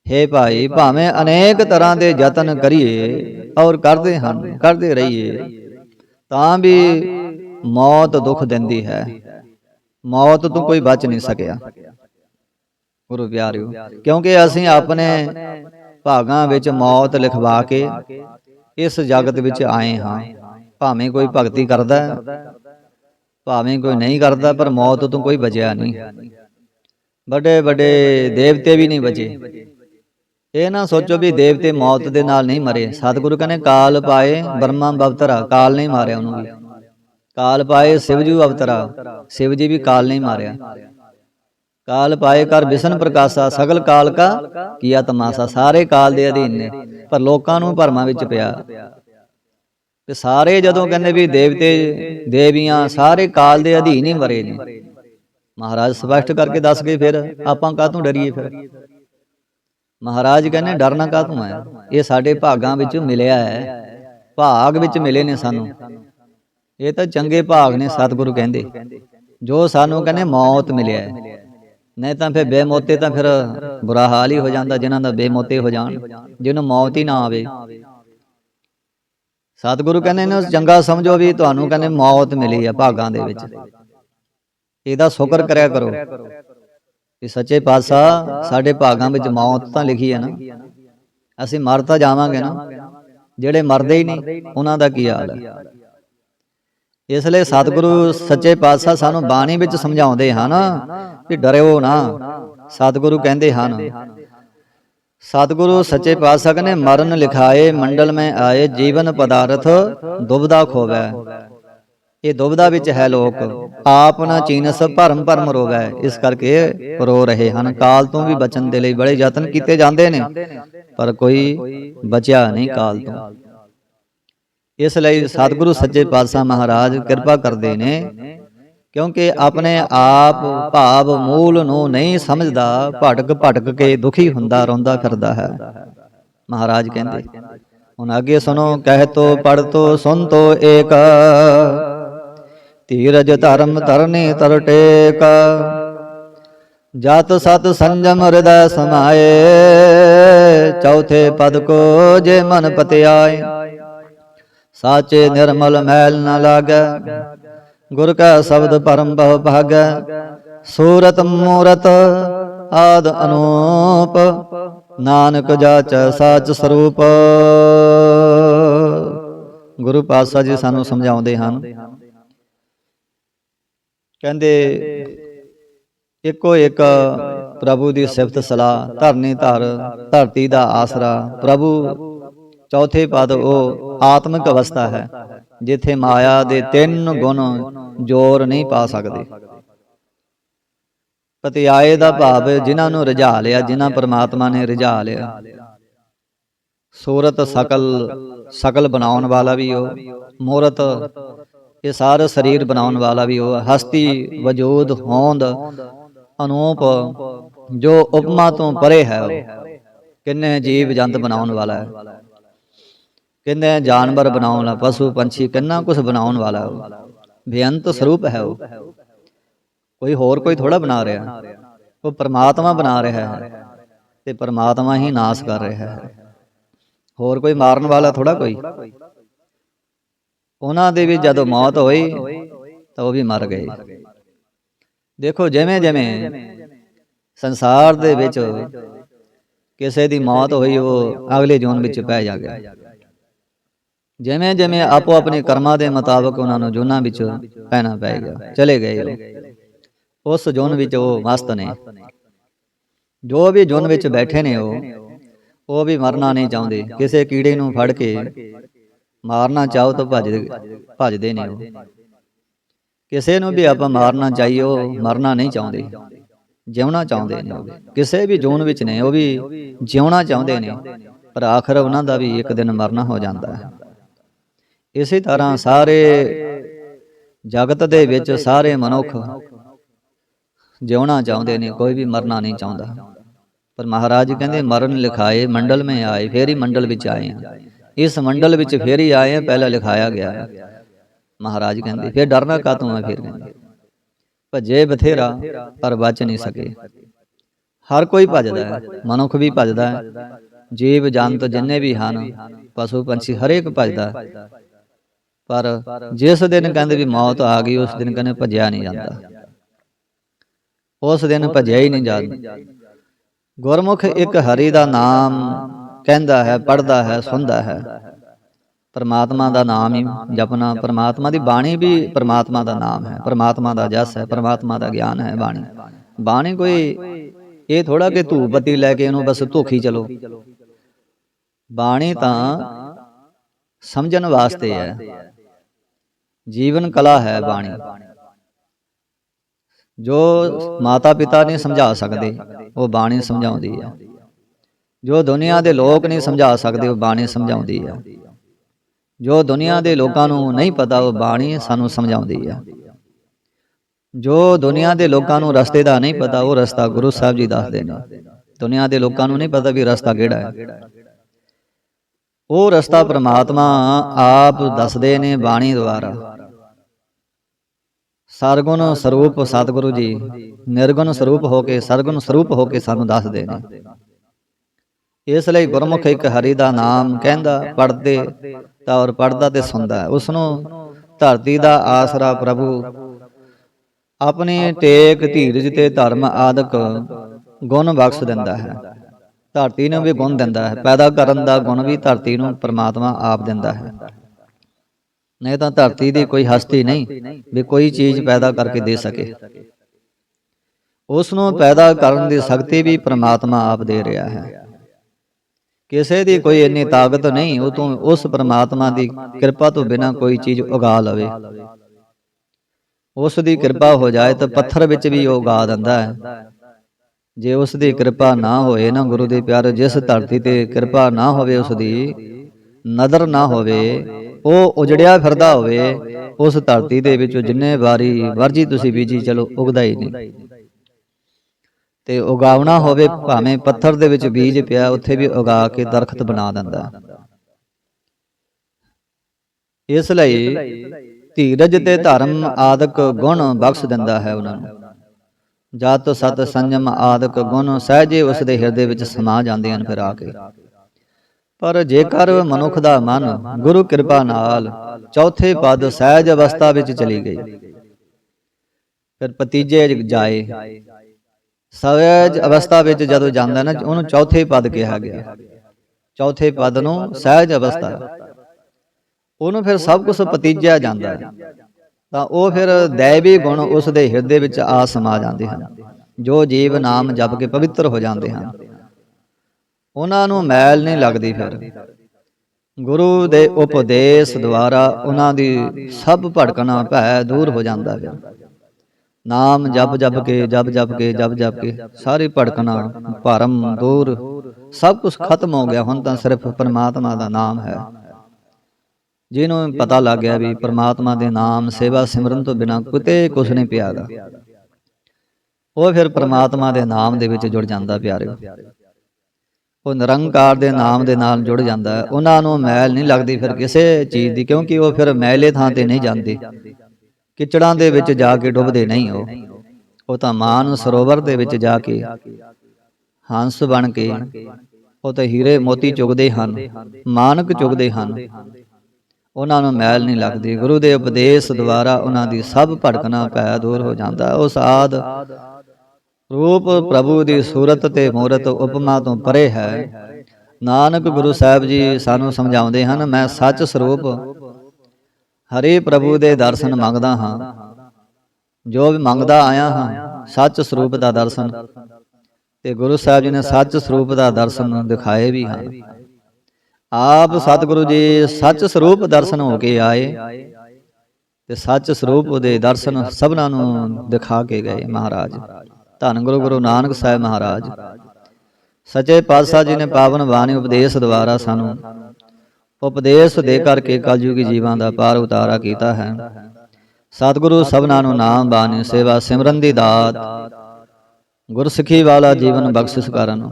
ਹੇ ਭਾਈ ਭਾਵੇਂ ਅਨੇਕ ਤਰ੍ਹਾਂ ਦੇ ਯਤਨ ਕਰੀਏ ਔਰ ਕਰਦੇ ਹਨ ਕਰਦੇ ਰਹੀਏ। ਤਾਂ ਵੀ ਮੌਤ ਦੁੱਖ ਦਿੰਦੀ ਹੈ। ਮੌਤ ਤੋਂ ਕੋਈ ਬਚ ਨਹੀਂ ਸਕਿਆ। ਗੁਰੂ ਪਿਆਰਿਓ ਕਿਉਂਕਿ ਅਸੀਂ ਆਪਣੇ ਭਾਗਾਂ ਵਿੱਚ ਮੌਤ ਲਿਖਵਾ ਕੇ ਇਸ ਜਗਤ ਵਿੱਚ ਆਏ ਹਾਂ। ਭਾਵੇਂ ਕੋਈ ਭਗਤੀ ਕਰਦਾ ਭਾਵੇਂ ਕੋਈ ਨਹੀਂ ਕਰਦਾ ਪਰ ਮੌਤ ਤੋਂ ਕੋਈ ਬਚਿਆ ਨਹੀਂ। ਵੱਡੇ ਵੱਡੇ ਦੇਵਤੇ ਵੀ ਨਹੀਂ ਬਚੇ। ਇਹ ਨਾ ਸੋਚੋ ਵੀ ਦੇਵਤੇ ਮੌਤ ਦੇ ਨਾਲ ਨਹੀਂ ਮਰੇ। ਸਤਿਗੁਰੂ ਕਹਿੰਦੇ ਕਾਲ ਪਾਏ ਬਰਮਾ ਬਵਤਰਾ ਕਾਲ ਨਹੀਂ ਮਾਰਿਆ ਉਹਨੂੰ ਵੀ ਕਾਲ ਪਾਏ ਸਿਵਜੂ ਅਵਤਰਾ। ਸਿਵ ਜੀ ਵੀ ਕਾਲ ਨਹੀਂ ਮਾਰਿਆ। ਕਾਲ ਪਾਏ ਕਰ ਵਿਸ਼ਨ ਪ੍ਰਕਾਸ਼ਾ ਸਗਲ ਕਾਲ ਕਾ ਕੀਆ ਤਮਾਸਾ। ਸਾਰੇ ਕਾਲ ਦੇ ਅਧੀਨ ਨੇ। ਪਰ ਲੋਕਾਂ ਨੂੰ ਭਰਮਾਂ ਵਿੱਚ ਪਿਆ। ਤੇ ਸਾਰੇ ਜਦੋਂ ਕਹਿੰਦੇ ਵੀ ਦੇਵਤੇ ਦੇਵੀਆਂ ਸਾਰੇ ਕਾਲ ਦੇ ਅਧੀਨ ਹੀ ਮਰੇ ਨੇ। ਮਹਾਰਾਜ ਸਪਸ਼ਟ ਕਰਕੇ ਦੱਸ ਗਏ ਫਿਰ ਆਪਾਂ ਕਾਹਤੋਂ ਡਰੀਏ ਫਿਰ? ਮਹਾਰਾਜ ਕਹਿੰਦੇ ਡਰਨਾ ਕਾਹਤੋਂ ਹੈ ਇਹ ਸਾਡੇ ਭਾਗਾਂ ਵਿੱਚ ਮਿਲਿਆ ਹੈ। ਭਾਗ ਵਿੱਚ ਮਿਲੇ ਨੇ ਸਾਨੂੰ। ਇਹ ਤਾਂ ਚੰਗੇ ਭਾਗ ਨੇ ਸਤਿਗੁਰੂ ਕਹਿੰਦੇ। ਜੋ ਸਾਨੂੰ ਕਹਿੰਦੇ ਮੌਤ ਮਿਲਿਆ ਹੈ। ਨਹੀਂ ਤਾਂ ਫਿਰ ਬੇਮੌਤੇ ਤਾਂ ਫਿਰ ਬੁਰਾ ਹਾਲ ਹੀ ਹੋ ਜਾਂਦਾ ਜਿਨ੍ਹਾਂ ਦਾ ਬੇਮੌਤੇ ਹੋ ਜਾਣ। ਜਿਹਨੂੰ ਮੌਤ ਹੀ ਨਾ ਆਵੇ। ਸਤਿਗੁਰੂ ਕਹਿੰਦੇ ਨੇ ਚੰਗਾ ਸਮਝੋ ਵੀ ਤੁਹਾਨੂੰ ਕਹਿੰਦੇ ਮੌਤ ਮਿਲੀ ਆ ਭਾਗਾਂ ਦੇ ਵਿੱਚ। ਇਹਦਾ ਸ਼ੁਕਰ ਕਰਿਆ ਕਰੋ। ਕਿ ਸੱਚੇ ਪਾਤਸ਼ਾਹ ਸਾਡੇ ਭਾਗਾਂ ਵਿੱਚ ਮੌਤ ਤਾਂ ਲਿਖੀ ਹੈ ਨਾ। ਅਸੀਂ ਮਰ ਤਾਂ ਜਾਵਾਂਗੇ ਨਾ। ਜਿਹੜੇ ਮਰਦੇ ਹੀ ਨਹੀਂ, ਉਹਨਾਂ ਦਾ ਕੀ ਹਾਲ ਹੈ? ਇਸ ਲਈ ਸਤਿਗੁਰੂ ਸੱਚੇ ਪਾਤਸ਼ਾਹ ਸਾਨੂੰ ਬਾਣੀ ਵਿੱਚ ਸਮਝਾਉਂਦੇ ਹਨ ਕਿ ਡਰਿਓ ਨਾ। ਸਤਿਗੁਰੂ ਕਹਿੰਦੇ ਹਨ, ਸਤਿਗੁਰੂ ਸੱਚੇ ਪਾਤਸ਼ਾਹ ਨੇ ਮਰਨ ਲਿਖਾਏ, ਮੰਡਲ ਮੈਂ ਆਏ, ਜੀਵਨ ਪਦਾਰਥ ਦੁਬਦਾ ਖੋਵੈ। ਇਹ ਦੁਬਦਾ ਵਿੱਚ ਹੈ ਲੋਕ। ਆਪ ਨਾ ਚੀਨਸ ਭਰਮ ਭਰਮ ਰੋਵੈ ਇਸ ਕਰਕੇ ਰੋ ਰਹੇ ਹਨ। ਕਾਲ ਤੋਂ ਵੀ ਬਚਣ ਦੇ ਲਈ ਬੜੇ ਯਤਨ ਕੀਤੇ ਜਾਂਦੇ ਨੇ। ਪਰ ਕੋਈ ਬਚਿਆ ਨਹੀਂ ਕਾਲ ਤੋਂ। ਇਸ ਲਈ ਸਤਿਗੁਰੂ ਸੱਚੇ ਪਾਤਸ਼ਾਹ ਮਹਾਰਾਜ ਕਿਰਪਾ ਕਰਦੇ ਨੇ, ਕਿਉਂਕਿ ਆਪਣੇ ਆਪ ਭਾਵ ਮੂਲ ਨੂੰ ਨਹੀਂ ਸਮਝਦਾ, ਭਟਕ ਭਟਕ ਕੇ ਦੁਖੀ ਹੁੰਦਾ, ਰੋਂਦਾ ਫਿਰਦਾ ਹੈ। ਮਹਾਰਾਜ ਕਹਿੰਦੇ, ਹੁਣ ਅੱਗੇ ਸੁਣੋ, ਕਹਿ ਤੋ ਪੜ ਤੋ ਸੁਨ ਤੋ ਏਕ। ਧੀਰਜ ਧਰਮ ਤਰਨੇ ਤਰ ਟੇਕ। ਜਤ ਸਤ ਸੰਜਮ ਹਿਰਦੈ ਸਮਾਏ। ਚੌਥੇ ਪਦ ਕੋ ਜੇ ਮਨ ਪਤਿਆਏ। ਸਾਚੇ ਨਿਰਮਲ ਮੈਲ ਨ ਲਾਗੈ। ਗੁਰ ਕਾ ਸ਼ਬਦ ਪਰਮ ਬਹੁ ਭਾਗੈ। ਸੂਰਤ ਮੂਰਤ ਆਦ ਅਨੂਪ। ਨਾਨਕ ਜਾਚੈ ਸਾਚ ਸਰੂਪ। ਗੁਰੂ ਪਾਤਸ਼ਾਹ ਜੀ ਸਾਨੂੰ ਸਮਝਾਉਂਦੇ ਹਨ ਕਹਿੰਦੇ ਇੱਕੋ ਇੱਕ ਪ੍ਰਭੂ ਦੀ ਸਿਫਤ ਸਲਾਹ, ਧਰਨੀ ਧਰ, ਧਰਤੀ ਦਾ ਆਸਰਾ। ਪ੍ਰਭੂ, ਚੌਥੇ ਪਦ ਉਹ ਆਤਮਿਕ ਅਵਸਥਾ ਹੈ, ਜਿੱਥੇ ਮਾਇਆ ਦੇ ਤਿੰਨ ਗੁਣ ਜੋਰ ਨਹੀਂ ਪਾ ਸਕਦੇ। ਪਤਿਆਏ ਦਾ ਭਾਵ ਜਿਨ੍ਹਾਂ ਨੂੰ ਰਝਾ ਲਿਆ, ਜਿਨ੍ਹਾਂ ਪਰਮਾਤਮਾ ਨੇ ਰਝਾ ਲਿਆ। ਸੂਰਤ ਸਕਲ ਸਕਲ ਬਣਾਉਣ ਵਾਲਾ ਵੀ ਉਹ, ਮੂਰਤ ਇਹ ਸਾਰਾ ਸਰੀਰ ਬਣਾਉਣ ਵਾਲਾ ਵੀ ਉਹ ਹਸਤੀ ਵਜੂਦ ਹੋਂਦ, ਅਨੂਪ, ਜੋ ਉਪਮਾ ਤੋਂ ਪਰੇ ਹੈ। ਕਿੰਨੇ ਜੀਵ ਜੰਤ ਬਣਾਉਣ ਵਾਲਾ ਹੈ। ਕਿੰਨੇ ਜਾਨਵਰ ਬਣਾਉਣ ਵਾਲਾ, ਪਸ਼ੂ ਪੰਛੀ ਕਿੰਨਾ ਕੁਝ ਬਣਾਉਣ ਵਾਲਾ ਉਹ ਬੇਅੰਤ ਸਰੂਪ ਹੈ ਉਹ। ਕੋਈ ਹੋਰ ਕੋਈ ਥੋੜਾ ਬਣਾ ਰਿਹਾ। ਉਹ ਪਰਮਾਤਮਾ ਬਣਾ ਰਿਹਾ ਹੈ ਤੇ ਪਰਮਾਤਮਾ ਹੀ ਨਾਸ ਕਰ ਰਿਹਾ ਹੈ। ਹੋਰ ਕੋਈ ਮਾਰਨ ਵਾਲਾ ਥੋੜਾ ਕੋਈ? ਉਹਨਾਂ ਦੇ ਵੀ ਜਦੋਂ ਮੌਤ ਹੋਈ, ਤਾਂ ਉਹ ਵੀ ਮਰ ਗਏ। ਦੇਖੋ, ਜਿਵੇਂ ਜਿਵੇਂ ਸੰਸਾਰ ਦੇ ਵਿੱਚ ਕਿਸੇ ਦੀ ਮੌਤ ਹੋਈ, ਉਹ ਅਗਲੇ ਜੂਨ ਵਿੱਚ ਪੈ ਜਾ ਗਿਆ। ਜਿਵੇਂ ਜਿਵੇਂ ਆਪੋ ਆਪਣੇ ਕਰਮਾਂ ਦੇ ਮੁਤਾਬਕ ਉਹਨਾਂ ਨੂੰ ਜੂਨਾਂ ਵਿੱਚ ਪੈਣਾ ਪੈ ਗਿਆ, ਚਲੇ ਗਏ ਉਸ ਜੂਨ ਵਿੱਚ ਉਹ ਮਸਤ ਨੇ। ਜੋ ਵੀ ਜੂਨ ਵਿੱਚ ਬੈਠੇ ਨੇ ਉਹ ਉਹ ਵੀ ਮਰਨਾ ਨਹੀਂ ਚਾਹੁੰਦੇ। ਕਿਸੇ ਕੀੜੇ ਨੂੰ ਫੜ ਕੇ ਮਾਰਨਾ ਚਾਹੋ ਤਾਂ ਭੱਜਦੇ ਭੱਜਦੇ ਨੇ ਉਹ। ਕਿਸੇ ਨੂੰ ਵੀ ਆਪਾਂ ਮਾਰਨਾ ਚਾਹੀਏ ਉਹ ਮਰਨਾ ਨਹੀਂ ਚਾਹੁੰਦੇ। ਜਿਉਣਾ ਚਾਹੁੰਦੇ ਨੇ ਕਿਸੇ ਵੀ ਜੂਨ ਵਿੱਚ ਨੇ ਉਹ ਵੀ ਜਿਉਣਾ ਚਾਹੁੰਦੇ ਨੇ। ਪਰ ਆਖਰ ਉਹਨਾਂ ਦਾ ਵੀ ਇੱਕ ਦਿਨ ਮਰਨਾ ਹੋ ਜਾਂਦਾ ਹੈ ਇਸੇ ਤਰ੍ਹਾਂ ਸਾਰੇ ਜਗਤ ਦੇ ਵਿੱਚ ਸਾਰੇ ਮਨੁੱਖ ਜਿਉਣਾ ਚਾਹੁੰਦੇ ਨੇ ਕੋਈ ਵੀ ਮਰਨਾ ਨਹੀਂ ਚਾਹੁੰਦਾ। ਪਰ ਮਹਾਰਾਜ ਕਹਿੰਦੇ ਮਰਨ ਲਿਖਾਏ ਮੰਡਲ ਮੈਂ ਆਏ ਫੇਰ ਹੀ ਮੰਡਲ ਵਿੱਚ ਆਏ ਆ ਇਸ ਮੰਡਲ ਵਿੱਚ ਫੇਰ ਹੀ ਆਏ ਆ, ਪਹਿਲਾਂ ਲਿਖਾਇਆ ਗਿਆ। ਹੈ ਮਹਾਰਾਜ ਕਹਿੰਦੇ, ਫਿਰ ਡਰਨਾ ਕਾਤੋਂ ਹੈ ਫਿਰ? ਕਹਿੰਦੇ ਭਜੇ ਬਥੇਰਾ, ਪਰ ਬਚ ਨਹੀਂ ਸਕੇ। ਹਰ ਕੋਈ ਭਜਦਾ ਹੈ, ਮਨੁੱਖ ਵੀ ਭਜਦਾ ਹੈ। ਜੀਵ, ਜੰਤ ਜਿੰਨੇ ਵੀ ਹਨ, ਪਸ਼ੂ, ਪੰਛੀ, ਹਰੇਕ ਭਜਦਾ ਪਰ ਜਿਸ ਦਿਨ ਕਹਿੰਦੇ ਵੀ ਮੌਤ ਆ ਗਈ, ਉਸ ਦਿਨ ਕਹਿੰਦੇ ਭਜਿਆ ਨਹੀਂ ਜਾਂਦਾ। ਉਸ ਦਿਨ ਭਜਿਆ ਹੀ ਨਹੀਂ ਜਾਂਦਾ। ਗੁਰਮੁਖ ਇੱਕ ਹਰੀ ਦਾ ਨਾਮ ਕਹਿੰਦਾ ਹੈ ਪੜਦਾ ਹੈ, ਸੁਣਦਾ ਹੈ। ਪਰਮਾਤਮਾ ਦਾ ਨਾਮ ਹੀ ਜਪਣਾ, ਪਰਮਾਤਮਾ ਦੀ ਬਾਣੀ ਵੀ ਪਰਮਾਤਮਾ ਦਾ ਨਾਮ ਹੈ। ਪਰਮਾਤਮਾ ਦਾ ਜਸ ਹੈ, ਪਰਮਾਤਮਾ ਦਾ ਗਿਆਨ ਹੈ ਬਾਣੀ। ਬਾਣੀ ਕੋਈ ਇਹ ਥੋੜਾ ਕਿ ਧੂਪਤੀ ਲੈ ਕੇ ਇਹਨੂੰ ਬਸ ਧੋਖੀ ਚਲੋ। ਬਾਣੀ ਤਾਂ ਸਮਝਣ ਵਾਸਤੇ ਹੈ। ਜੀਵਨ ਕਲਾ ਹੈ ਬਾਣੀ। ਜੋ ਮਾਤਾ ਪਿਤਾ ਨਹੀਂ ਸਮਝਾ ਸਕਦੇ, ਉਹ ਬਾਣੀ ਸਮਝਾਉਂਦੀ ਹੈ। ਜੋ ਦੁਨੀਆ ਦੇ ਲੋਕ ਨਹੀਂ ਸਮਝਾ ਸਕਦੇ, ਉਹ ਬਾਣੀ ਸਮਝਾਉਂਦੀ ਹੈ ਜੋ ਦੁਨੀਆ ਦੇ ਲੋਕਾਂ ਨੂੰ ਨਹੀਂ ਪਤਾ, ਉਹ ਬਾਣੀ ਸਾਨੂੰ ਸਮਝਾਉਂਦੀ ਹੈ ਜੋ ਦੁਨੀਆ ਦੇ ਲੋਕਾਂ ਨੂੰ ਰਸਤੇ ਦਾ ਨਹੀਂ ਪਤਾ, ਉਹ ਰਸਤਾ ਗੁਰੂ ਸਾਹਿਬ ਜੀ ਦੱਸਦੇ ਨੇ। ਦੁਨੀਆ ਦੇ ਲੋਕਾਂ ਨੂੰ ਨਹੀਂ ਪਤਾ ਵੀ ਰਸਤਾ ਕਿਹੜਾ ਹੈ। ਉਹ ਰਸਤਾ ਪ੍ਰਮਾਤਮਾ ਆਪ ਦੱਸਦੇ ਨੇ ਬਾਣੀ ਦੁਆਰਾ। ਸਰਗੁਣ ਸਰੂਪ ਸਤਿਗੁਰੂ ਜੀ, ਨਿਰਗੁਣ ਸਰੂਪ ਹੋ ਕੇ, ਸਰਗੁਣ ਸਰੂਪ ਹੋ ਕੇ ਸਾਨੂੰ ਦੱਸਦੇ ਨੇ। ਇਸ ਲਈ ਗੁਰਮੁਖ ਇੱਕ ਹਰੀ ਦਾ ਨਾਮ ਕਹਿੰਦਾ ਪੜਦੇ ਤਾਂ ਔਰ ਪੜਦਾ ਤੇ ਸੁਣਦਾ ਉਸ ਨੂੰ ਧਰਤੀ ਦਾ ਆਸਰਾ ਪ੍ਰਭੂ, ਆਪਣੇ ਟੇਕ ਧੀਰਜ ਤੇ ਧਰਮ ਆਦਿਕ ਗੁਣ ਬਖਸ਼ ਦਿੰਦਾ ਹੈ। ਧਰਤੀ ਨੂੰ ਵੀ ਗੁਣ ਦਿੰਦਾ ਹੈ। ਪੈਦਾ ਕਰਨ ਦਾ ਗੁਣ ਵੀ ਧਰਤੀ ਨੂੰ ਪ੍ਰਮਾਤਮਾ ਆਪ ਦਿੰਦਾ ਹੈ। ਨਹੀਂ ਤਾਂ ਧਰਤੀ ਦੀ ਕੋਈ ਹਸਤੀ ਨਹੀਂ ਵੀ ਕੋਈ ਚੀਜ਼ ਪੈਦਾ ਕਰਕੇ ਦੇ ਸਕੇ। ਉਸ ਨੂੰ ਪੈਦਾ ਕਰਨ ਦੀ ਸ਼ਕਤੀ ਵੀ ਪ੍ਰਮਾਤਮਾ ਆਪ ਦੇ ਰਿਹਾ ਹੈ। ਕਿਸੇ ਦੀ ਕੋਈ ਇੰਨੀ ਤਾਕਤ ਨਹੀਂ, ਉਹ ਤੋਂ ਉਸ ਪਰਮਾਤਮਾ ਦੀ ਕਿਰਪਾ ਤੋਂ ਬਿਨਾ ਕੋਈ ਚੀਜ਼ ਉਗਾ ਲਵੇ। ਉਸ ਦੀ ਕਿਰਪਾ ਹੋ ਜਾਏ ਤਾਂ ਪੱਥਰ ਵਿੱਚ ਵੀ ਉਹ ਉਗਾ ਦਿੰਦਾ ਹੈ। ਜੇ ਉਸ ਦੀ ਕਿਰਪਾ ਨਾ ਹੋਏ ਨਾ ਗੁਰੂ ਦੇ ਪਿਆਰ, ਜਿਸ ਧਰਤੀ ਤੇ ਕਿਰਪਾ ਨਾ ਹੋਵੇ, ਉਸ ਦੀ ਨਦਰ ਨਾ ਹੋਵੇ, ਉਹ ਉਜੜਿਆ ਫਿਰਦਾ ਹੋਵੇ, ਉਸ ਧਰਤੀ ਦੇ ਵਿੱਚ ਜਿੰਨੇ ਵਾਰੀ ਵਰਜੀ ਤੁਸੀਂ ਬੀਜੀ, ਚਲੋ, ਉਗਦਾ ਹੀ ਨਹੀਂ। ਤੇ ਉਗਾਉਣਾ ਹੋਵੇ ਭਾਵੇਂ ਪੱਥਰ ਦੇ ਵਿੱਚ ਬੀਜ ਪਿਆ ਉੱਥੇ ਵੀ ਉਗਾ ਕੇ ਦਰਖਤ ਬਣਾ ਦਿੰਦਾ। ਇਸ ਲਈ ਧੀਰਜ ਤੇ ਧਰਮ ਆਦਿਕ ਗੁਣ ਬਖਸ਼ ਦਿੰਦਾ ਹੈ ਉਹਨਾਂ ਨੂੰ। ਜਤ ਸਤ ਸੰਜਮ ਆਦਿਕ ਗੁਣ ਸਹਜੇ ਉਸ ਦੇ ਹਿਰਦੇ ਵਿੱਚ ਸਮਾ ਜਾਂਦੇ ਹਨ ਫਿਰ ਆ ਕੇ। ਪਰ ਜੇਕਰ ਮਨੁੱਖ ਦਾ ਮਨ ਗੁਰੂ ਕਿਰਪਾ ਨਾਲ ਚੌਥੇ ਪਦ ਸਹਿਜ ਅਵਸਥਾ ਵਿੱਚ ਚਲੀ ਗਈ। ਫਿਰ ਪਤੀਜੇ ਜਾਏ। ਸਹਿਜ ਅਵਸਥਾ ਵਿੱਚ ਜਦੋਂ ਜਾਂਦਾ ਨਾ ਉਹਨੂੰ ਚੌਥੇ ਪਦ ਕਿਹਾ ਗਿਆ। ਚੌਥੇ ਪਦ ਨੂੰ ਸਹਿਜ ਅਵਸਥਾ। ਉਹਨੂੰ ਫਿਰ ਸਭ ਕੁਝ ਪਤੀਜਿਆ ਜਾਂਦਾ। ਹੈ ਤਾਂ ਉਹ ਫਿਰ ਦੈਵੀ ਗੁਣ ਉਸ ਦੇ ਹਿਰਦੇ ਵਿੱਚ ਆ ਸਮਾ ਜਾਂਦੇ ਹਨ। ਜੋ ਜੀਵ ਨਾਮ ਜਪ ਕੇ ਪਵਿੱਤਰ ਹੋ ਜਾਂਦੇ ਹਨ। ਉਹਨਾਂ ਨੂੰ ਮੈਲ ਨਹੀਂ ਲੱਗਦੀ ਫਿਰ। ਗੁਰੂ ਦੇ ਉਪਦੇਸ਼ ਦੁਆਰਾ ਉਹਨਾਂ ਦੀ ਸਭ ਭਟਕਣਾ ਭੈ ਦੂਰ ਹੋ ਜਾਂਦਾ ਫਿਰ। ਨਾਮ ਜਪ ਜਪ ਕੇ ਜਪ ਜਪ ਕੇ ਜਪ ਜਪ ਕੇ ਸਾਰੇ ਭਟਕਣਾ ਭਰਮ ਦੂਰ ਸਭ ਕੁਝ ਖਤਮ ਹੋ ਗਿਆ। ਹੁਣ ਤਾਂ ਸਿਰਫ ਪਰਮਾਤਮਾ ਦਾ ਨਾਮ ਹੈ। ਜਿਹਨੂੰ ਪਤਾ ਲੱਗ ਗਿਆ ਵੀ ਪਰਮਾਤਮਾ ਦੇ ਨਾਮ ਸੇਵਾ ਸਿਮਰਨ ਤੋਂ ਬਿਨਾ ਕਿਤੇ ਕੁਝ ਨਹੀਂ ਪਿਆਗਾ ਉਹ ਫਿਰ ਪਰਮਾਤਮਾ ਦੇ ਨਾਮ ਦੇ ਵਿੱਚ ਜੁੜ ਜਾਂਦਾ ਪਿਆਰਿਓ ਉਹ ਨਿਰੰਕਾਰ ਦੇ ਨਾਮ ਦੇ ਨਾਲ ਜੁੜ ਜਾਂਦਾ। ਉਹਨਾਂ ਨੂੰ ਮੈਲ ਨਹੀਂ ਲੱਗਦੀ ਫਿਰ ਕਿਸੇ ਚੀਜ਼ ਦੀ ਕਿਉਂਕਿ ਉਹ ਫਿਰ ਮੈਲੇ ਥਾਂ ਤੇ ਨਹੀਂ ਜਾਂਦੇ। ਕਿਚੜਾਂ ਦੇ ਵਿੱਚ ਜਾ ਕੇ ਡੁੱਬਦੇ ਨਹੀਂ ਉਹ। ਉਹ ਤਾਂ ਮਾਨ ਸਰੋਵਰ ਦੇ ਵਿੱਚ ਜਾ ਕੇ ਹੰਸ ਬਣ ਕੇ ਉਹ ਤਾਂ ਹੀਰੇ ਮੋਤੀ ਚੁਗਦੇ ਹਨ ਮਾਨਕ ਚੁਗਦੇ ਹਨ। ਉਹਨਾਂ ਨੂੰ ਮੈਲ ਨਹੀਂ ਲੱਗਦੀ ਗੁਰੂ ਦੇ ਉਪਦੇਸ਼ ਦੁਆਰਾ ਉਹਨਾਂ ਦੀ ਸਭ ਭਟਕਣਾ ਭੈ ਦੂਰ ਹੋ ਜਾਂਦਾ। ਉਸ ਆਦ ਰੂਪ ਪ੍ਰਭੂ ਦੀ ਸੂਰਤ ਤੇ ਮੂਰਤ ਉਪਮਾ ਤੋਂ ਪਰੇ ਹੈ। ਨਾਨਕ ਗੁਰੂ ਸਾਹਿਬ ਜੀ ਸਾਨੂੰ ਸਮਝਾਉਂਦੇ ਹਨ ਮੈਂ ਸੱਚ ਸਰੂਪ ਹਰੇ ਪ੍ਰਭੂ ਦੇ ਦਰਸ਼ਨ ਮੰਗਦਾ ਹਾਂ। ਜੋ ਵੀ ਮੰਗਦਾ ਆਇਆ ਹਾਂ, ਸੱਚ ਸਰੂਪ ਦਾ ਦਰਸ਼ਨ। ਤੇ ਗੁਰੂ ਸਾਹਿਬ ਜੀ ਨੇ ਸੱਚ ਸਰੂਪ ਦਾ ਦਰਸ਼ਨ ਦਿਖਾਏ ਵੀ ਹਨ ਆਪ ਸਤਿਗੁਰੂ ਜੀ ਸੱਚ ਸਰੂਪ ਦਰਸ਼ਨ ਹੋ ਕੇ ਆਏ ਤੇ ਸੱਚ ਸਰੂਪ ਦੇ ਦਰਸ਼ਨ ਸਭਨਾਂ ਨੂੰ ਦਿਖਾ ਕੇ ਗਏ ਮਹਾਰਾਜ। ਧੰਨ ਗੁਰੂ ਗੁਰੂ ਨਾਨਕ ਸਾਹਿਬ ਮਹਾਰਾਜ। ਸੱਚੇ ਪਾਤਸ਼ਾਹ ਜੀ ਨੇ ਪਾਵਨ ਬਾਣੀ ਉਪਦੇਸ਼ ਦੁਆਰਾ ਸਾਨੂੰ ਉਪਦੇਸ਼ ਦੇ ਕਰਕੇ ਕਲਯੁਗੀ ਜੀਵਾਂ ਦਾ ਪਾਰ ਉਤਾਰਾ ਕੀਤਾ ਹੈ। ਸਤਿਗੁਰੂ ਸਭਨਾਂ ਨੂੰ ਨਾਮ ਬਾਣੀ ਸੇਵਾ ਸਿਮਰਨ ਦੀ ਦਾਤ, ਗੁਰਸਿੱਖੀ ਵਾਲਾ ਜੀਵਨ ਬਖਸ਼ਿਸ਼ ਕਰਨ।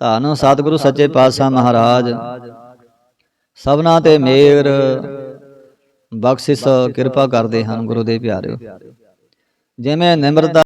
ਧੰਨ ਸਤਿਗੁਰੂ ਸੱਚੇ ਪਾਤਸ਼ਾਹ ਮਹਾਰਾਜ, ਸਭਨਾਂ ਤੇ ਮੇਰ ਬਖਸ਼ਿਸ਼ ਕਿਰਪਾ ਕਰਦੇ ਹਨ ਗੁਰੂ ਦੇ ਪਿਆਰਿਓ ਜਿਵੇਂ ਨਿਮਰਤਾ